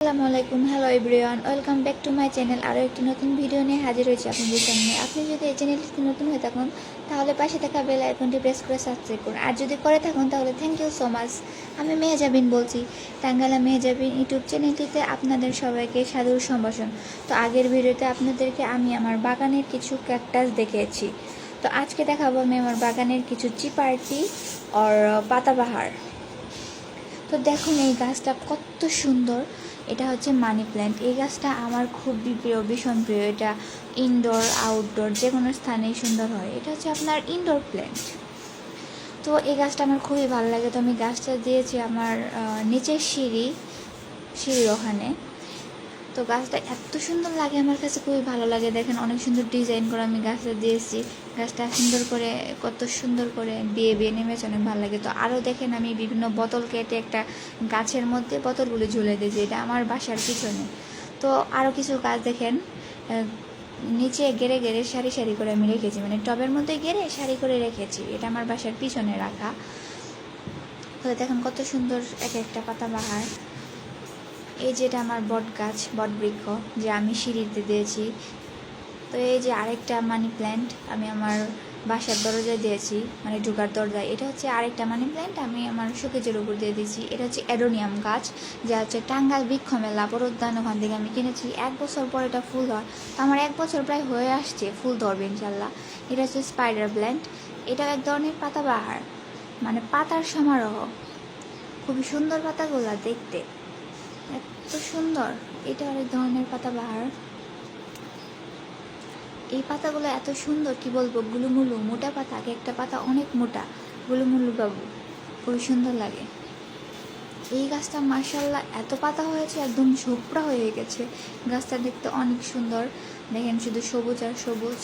আসসালামু আলাইকুম hello everyone welcome back to my channel আরও একটি নতুন ভিডিও নিয়ে হাজির হয়েছি আপনাদের সামনে। আপনি যদি এই চ্যানেলটি নতুন হয়ে থাকুন, তাহলে পাশে থাকা বেল আইকনটি প্রেস করে সাবস্ক্রাইব করুন। আর যদি করে থাকুন, তাহলে থ্যাংক ইউ সো মাচ আমি মেহজাবিন বলছি টাঙ্গালা মেহজাবিন ইউটিউব চ্যানেলটিতে আপনাদের সবাইকে সাদর সম্ভাষণ। তো আগের ভিডিওতে আপনাদেরকে আমি আমার বাগানের কিছু ক্যাকটাস দেখিয়েছি। তো আজকে দেখাবো আমি আমার বাগানের কিছু চিপার্টি আর পাতাবাহার। তো দেখুন এই গাছটা কত সুন্দর। এটা হচ্ছে মানি প্ল্যান্ট এই গাছটা আমার খুবই প্রিয়, ভীষণ প্রিয়। এটা ইনডোর আউটডোর যে কোনো স্থানেই সুন্দর হয়। এটা হচ্ছে আপনার ইনডোর প্ল্যান্ট তো এই গাছটা আমার খুবই ভালো লাগে। তো আমি গাছটা দিয়েছি আমার নিচের সিঁড়ি, সিঁড়ির ওখানে। তো গাছটা এত সুন্দর লাগে আমার কাছে, খুবই ভালো লাগে। দেখেন অনেক সুন্দর ডিজাইন করে আমি গাছটা দিয়েছি। গাছটা সুন্দর করে, কত সুন্দর করে বিয়ে বিয়ে নেমেছে, অনেক ভালো লাগে। তো আরও দেখেন আমি বিভিন্ন বোতল কেটে একটা গাছের মধ্যে বোতলগুলো ঝুলে দিয়েছি। এটা আমার বাসার পিছনে। তো আরও কিছু গাছ দেখেন নিচে গেড়ে গেড়ে সারি সারি করে আমি রেখেছি। মানে টবের মধ্যে গেড়ে সারি করে রেখেছি। এটা আমার বাসার পিছনে রাখা। দেখেন কত সুন্দর এক একটা পাতা বাহার। এই যেটা আমার বট গাছ, বট বৃক্ষ যে আমি সিঁড়িতে দিয়েছি। তো এই যে আরেকটা মানি প্ল্যান্ট আমি আমার বাসার দরজায় দিয়েছি মানে ঢুকার দরজায়। এটা হচ্ছে আরেকটা মানি প্ল্যান্ট আমি আমার শোকেজের উপর দিয়ে দিয়েছি। এটা হচ্ছে অ্যাডোনিয়াম গাছ, যা হচ্ছে টাঙ্গাল বৃক্ষ মেলা উদ্যান ওখান থেকে আমি কিনেছি। এক বছর পর এটা ফুল হয়। তো আমার এক বছর প্রায় হয়ে আসছে ফুল ধরবে, ইনশাল্লাহ। এটা হচ্ছে স্পাইডার প্ল্যান্ট এটা এক ধরনের পাতাবাহার মানে পাতার সমারোহ। খুবই সুন্দর পাতাগুলা দেখতে। এত সুন্দর। এটা আরেক ধরনের পাতাবাহার এই পাতাগুলো এত সুন্দর, কি বলব? গুলুমুলু, মোটা পাতা। এক একটা পাতা অনেক মোটা। গুলুমুলু বাবু খুবই সুন্দর লাগে। এই গাছটা মার্শাল্লাহ এত পাতা হয়েছে, একদম ঝোপড়া হয়ে গেছে। গাছটা দেখতে অনেক সুন্দর। দেখেন শুধু সবুজ আর সবুজ।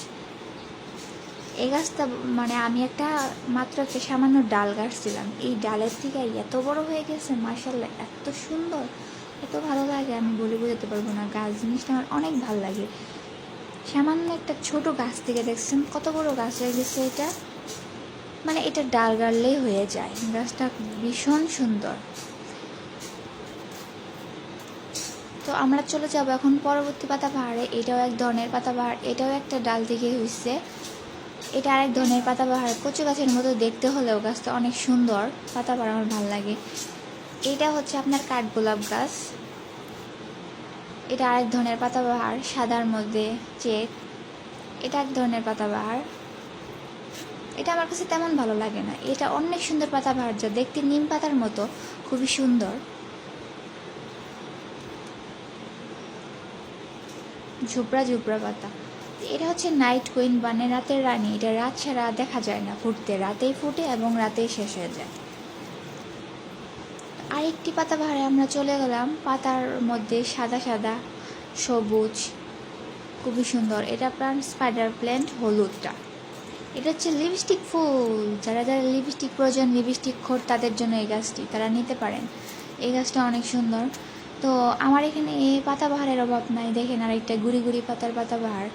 এই গাছটা মানে আমি একটা মাত্র একটা সামান্য ডাল গাছছিলাম এই ডালের থেকে এত বড় হয়ে গেছে মার্শাল্লাহ এত সুন্দর। এত ভালো লাগে, আমি বলে বোঝাতে পারব না। গাছ, জিনিসটা আমার অনেক ভালো লাগে। সামান্য একটা ছোট গাছ থেকে দেখছেন, কত বড় গাছ হয়ে গেছে এটা? মানে এটা ডাল গাড়লেই হয়ে যায়। গাছটা ভীষণ সুন্দর। তো আমরা চলে যাব এখন পরবর্তী পাতা পাহাড়ে এটাও এক ধরনের পাতা পাহাড় এটাও একটা ডাল থেকে হয়েছে এটা আরেক ধরনের পাতা পাহাড় কচু গাছের মতো দেখতে হলেও গাছটা অনেক সুন্দর। পাতা পাহাড় আমার ভালো লাগে। এটা হচ্ছে আপনার কাঠগোলাপ গাছ। এটা আরেক ধরনের পাতাবাহার, সাদার মধ্যে চেক। এটা এক ধরনের পাতাবাহার। এটা আমার কাছে তেমন ভালো লাগে না। এটা অনেক সুন্দর পাতাবাহার যা দেখতে নিম পাতার মতো, খুবই সুন্দর। ঝুপড়া ঝুপড়া পাতা। এটা হচ্ছে নাইট কুইন মানে রাতের রানী। এটা রাত ছাড়া দেখা যায় না। ফুটতে রাতেই ফুটে এবং রাতেই শেষ হয়ে যায়। আরেকটি পাতা বাহারে আমরা চলে গেলাম। পাতার মধ্যে সাদা সাদা সবুজ, খুবই সুন্দর। এটা প্রাণ স্পাইডার প্ল্যান্ট হলুদটা। এটা হচ্ছে লিপস্টিক ফুল। যারা যারা লিপস্টিক প্রয়োজন লিপস্টিক খোর, তাদের জন্য এই গাছটি তারা নিতে পারেন। এই গাছটা অনেক সুন্দর। তো আমার এখানে এই পাতাবাহারের অভাব নাই। দেখেন আর একটা গুড়ি গুড়ি পাতার পাতাবাহার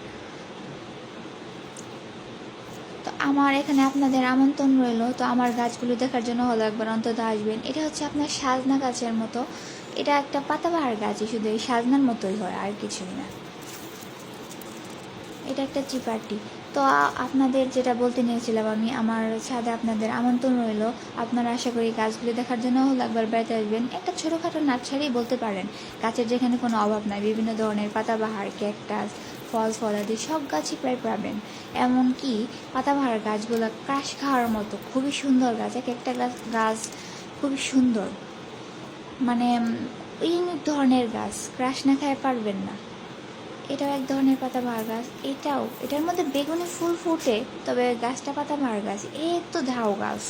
তো আমার এখানে আপনাদের আমন্ত্রণ রইল, তো আমার গাছগুলো দেখার জন্য হলো একবার অন্তত আসবেন। এটা হচ্ছে আপনার সাজনা গাছের মতো। এটা একটা পাতাবাহার গাছই শুধু এই সাজনার মতোই হয়, আর কিছুই না। এটা একটা চিপাটি তো আপনাদের যেটা বলতে নিয়েছিলাম আমি, আমার ছাদে আপনাদের আমন্ত্রণ রইল। আপনারা আশা করি গাছগুলি দেখার জন্য হলো একবার বেড়াতে আসবেন। একটা ছোটোখাটো নার্সারি বলতে পারেন, গাছের যেখানে কোনো অভাব নাই, বিভিন্ন ধরনের পাতাবাহার, ক্যাকটাস ফল ফলাদি সব গাছই প্রায় পাবেন। এমনকি পাতাবাহার গাছগুলো ক্রাশ খাওয়ার মতো খুবই সুন্দর গাছ, এক একটা গাছ গাছ খুবই সুন্দর। মানে ইউনিক ধরনের গাছ ক্রাশ না খায় পারবেন না। এটাও এক ধরনের পাতা পাতাবাহার গাছ এটাও, এটার মধ্যে বেগুনি ফুল ফুটে, তবে গাছটা পাতা পাতাবাহার গাছ এ তো ঝাউ গাছ।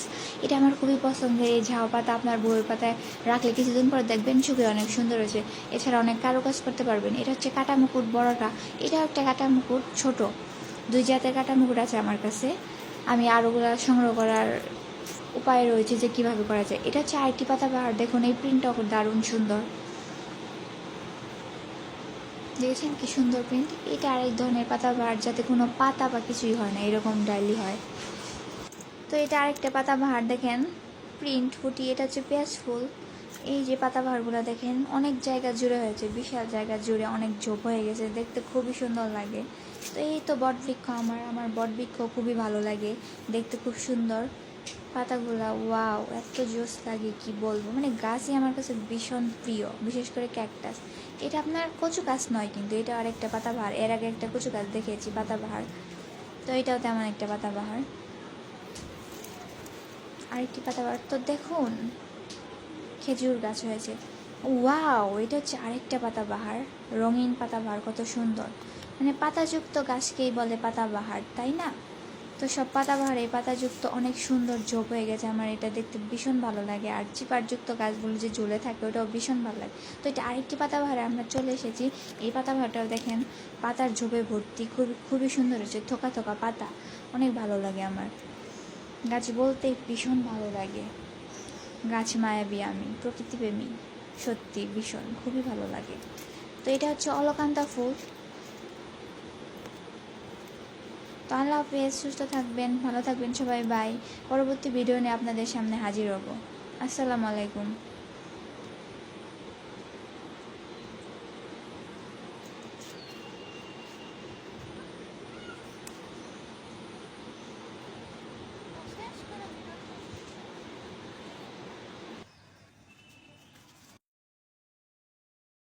এটা আমার খুবই পছন্দের। এই ঝাউ পাতা আপনার বইয়ের পাতায় রাখলে কিছুদিন পর দেখবেন ছবি অনেক সুন্দর হয়েছে। এছাড়া অনেক কারও কাজ করতে পারবেন। এটা হচ্ছে কাটা মুকুট বড়টা। এটাও একটা কাটা মুকুট ছোট। দুই জাতের কাটা মুকুট আছে আমার কাছে। আমি আরোগুলো সংগ্রহ করার উপায় রয়েছে যে কীভাবে করা যায়। এটা হচ্ছে আইটি পাতাবাহার দেখুন, এই প্রিন্টটাও খুব দারুণ সুন্দর। দেখেছেন কি সুন্দর প্রিন্ট এটা আরেক ধরনের পাতা পাতাবাহার যাতে কোনো পাতা বা কিছুই হয় না, এরকম ডাইলি হয়। তো এটা আরেকটা পাতা পাতাবাহার দেখেন প্রিন্ট ফুটি এটা হচ্ছে পেঁয়াজ ফুল। এই যে পাতাবাহারগুলো দেখেন, অনেক জায়গা জুড়ে হয়েছে, বিশাল জায়গা জুড়ে অনেক ঝোপ হয়ে গেছে, দেখতে খুবই সুন্দর লাগে। তো এই তো বটবৃক্ষ আমার আমার বটবৃক্ষ খুবই ভালো লাগে, দেখতে খুব সুন্দর। পাতাগুলা, ওয়াও, এত জোস লাগে, কি বলব? মানে গাছই আমার কাছে ভীষণ প্রিয়, বিশেষ করে ক্যাকটাস এটা আপনার কচু গাছ নয় কিন্তু এটা আরেকটা পাতাবাহার। এর আগে একটা কচু গাছ দেখেছি, পাতাবাহার। তো এটাও তেমন একটা পাতাবাহার। আরেকটি পাতাবাহার। তো দেখুন, খেজুর গাছ হয়েছে। ওয়াও, এটা হচ্ছে আরেকটা পাতাবাহার। রঙিন পাতাবাহার, কত সুন্দর। মানে পাতাযুক্ত গাছকেই বলে পাতাবাহার, তাই না? তো সব পাতাবাহার এই পাতাযুক্ত অনেক সুন্দর ঝোপ হয়ে গেছে আমার। এটা দেখতে ভীষণ ভালো লাগে। আর চিপারযুক্ত গাছগুলো যে ঝুলে থাকে, ওটাও ভীষণ ভালো লাগে। তো এটা আরেকটি পাতাবাহারে আমরা চলে এসেছি। এই পাতাবাহারটাও দেখেন, পাতার ঝোপে ভর্তি। খুবই খুবই সুন্দর হয়েছে। থোকা থোকা পাতা। অনেক ভালো লাগে আমার। গাছ বলতে ভীষণ ভালো লাগে। গাছ মায়াবী আমি প্রকৃতিপ্রেমী সত্যি ভীষণ, খুবই ভালো লাগে। তো এটা হচ্ছে অলকান্তা ফুল। তো আল্লাহ হাফেজ, সুস্থ থাকবেন, ভালো থাকবেন সবাই বাই পরবর্তী ভিডিও নিয়ে আপনাদের সামনে হাজির হব। আসসালামু আলাইকুম।